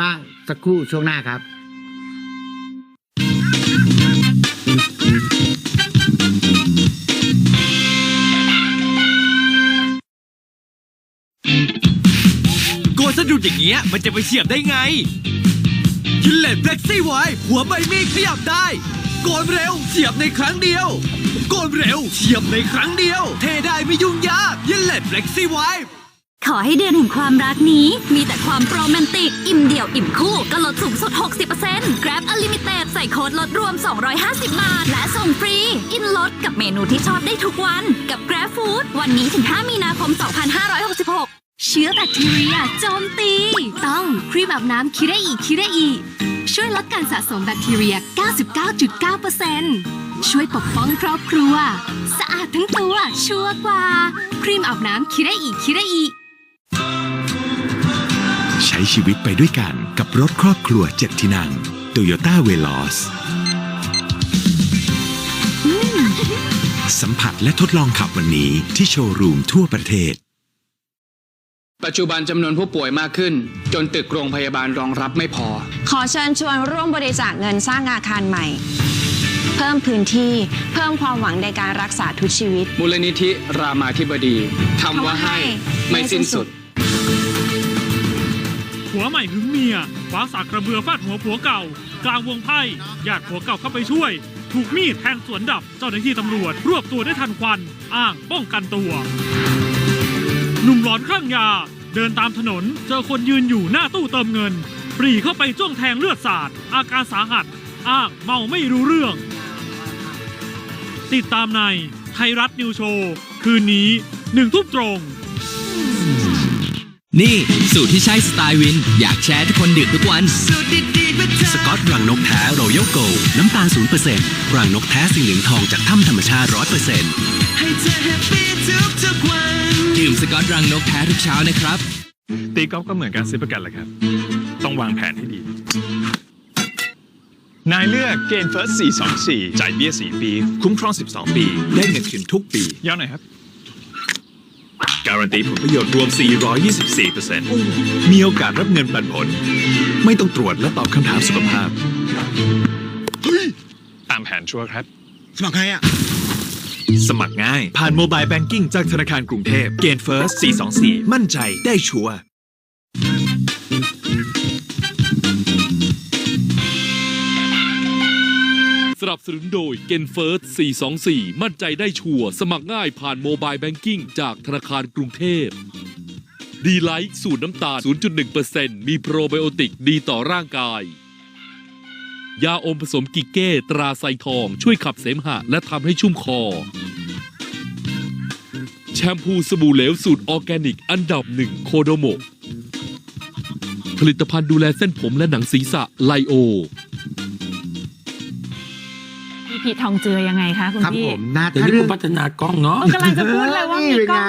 บ้างสักครู่ช่วงหน้าครับโกสะดุดอย่างเงี้ยมันจะไปเฉียบได้ไงยินเลตเฟล็กซี่ไว้หัวใบมีดขยับได้โกนเร็วเฉียบในครั้งเดียวโกนเร็วเฉียบในครั้งเดียว เทได้ไม่ยุ่งยากยินเลตเฟล็กซี่ไว้ ขอให้เดือนแห่งความรักนี้ มีแต่ความโรแมนติก อิ่มเดี่ยวอิ่มคู่ ก็ลดสูงสุด 60% Grab Unlimited ใส่โค้ดลดรวม 250 บาท และส่งฟรี อินลดกับเมนูที่ชอบได้ทุกวัน กับ Grab Food วันนี้ถึง 5 มีนาคม 2566 เชื้อแบคทีเรียโจมตี ต้องครีมอาบน้ำคิเรอิคิเรอิช่วยลดการสะสมแบคทีเรีย 99.9%ช่วยปกป้องครอบครัว สะอาดทั้งตัวชัวร์กว่า ครีมอาบน้ำคิเรอิคิเรอิ ใช้ชีวิตไปด้วยกันกับรถครอบครัวเจ็ดที่นั่ง Toyota Veloz สัมผัสและทดลองขับวันนี้ที่โชว์รูมทั่วประเทศ ปัจจุบันจำนวนผู้ป่วยมากขึ้น จนตึกโรงพยาบาลรองรับไม่พอ ขอเชิญชวนร่วมบริจาคเงินสร้างอาคารใหม่ เพิ่มพื้นที่เพิ่มความหวังในการรักษาทุกชีวิต มูลนิธิรามาธิบดีทำว่าให้ไม่สิ้นสุด ผัวใหม่หึงเมียคว้าสากกระเบือฟาดหัวผัวเก่า กลางวงไพ่ญาติผัวเก่าเข้าไปช่วย ถูกมีดแทงสวนดับเจ้าหน้าที่ตำรวจ รวบตัวได้ทันควัน อ้างป้องกันตัว หนุ่มหลอนคลั่งยา เดินตามถนน เจอคนยืนอยู่หน้าตู้เติมเงิน ปรีเข้าไปจ้วงแทงเลือดสาด อาการสาหัส อ้างเมาไม่รู้เรื่อง ติดตามในไทยรัฐนิวโชว์ คืนนี้หนึ่งทุ่มตรง นี่ สูตรที่ใช่สไตล์วิน อยากแชร์ทุกคนดื่มทุกวันสกอตรังนกแท้รอยัลโกน้ำตาล0%รังนกแท้สีเหลืองทองจากถ้ำธรรมชาติ 100%ดื่มสกอตรังนกแท้ทุกเช้านะครับ ตีกอล์ฟก็เหมือนการซื้อประกันแหละครับ ต้องวางแผนให้ดี นายเลือกเกณฑ์เฟิร์ส424 จ่ายเบี้ย 4 ปี คุ้มครอง 12 ปี ได้เงินคืนทุกปียาวหน่อยครับ การันตีผลประโยชน์รวม 424%มีโอกาสรับเงินปันผล ไม่ต้องตรวจและตอบคำถามสุขภาพตามแผนชัวร์ครับ สมัครใครอะ สมัครง่าย ผ่านโมบายแบงกิ้งจากธนาคารกรุงเทพ เกณฑ์เฟิร์ส 424 มั่นใจได้ชัวร์ สนับสนุนโดย g e n f i r s t 424 มั่นใจได้ชัวร์สมัครง่ายผ่านโมบายแบงกิ้งจากธนาคารกรุงเทพดีไลท์สูตรน้ำตาล 0.1%มีโปรไบโอติกดีต่อร่างกาย ยาอมผสมกิเก้ตราไซทอง ช่วยขับเสมหะและทำให้ชุ่มคอ แชมพูสบู่เหลวสูตรออร์แกนิกอันดับหนึ่งโคโดโมผลิตภัณฑ์ดูแลเส้นผมและหนังศีรษะไลโอ พี่พีททองเจือยังไงคะคุณครับพี่ผมนะเดี๋ยวถ้านี้เรื่คุอง ณพัฒนากล้องเนาะ กำลังจะพูดเลยว่ามีนี่เป็นกล้ไง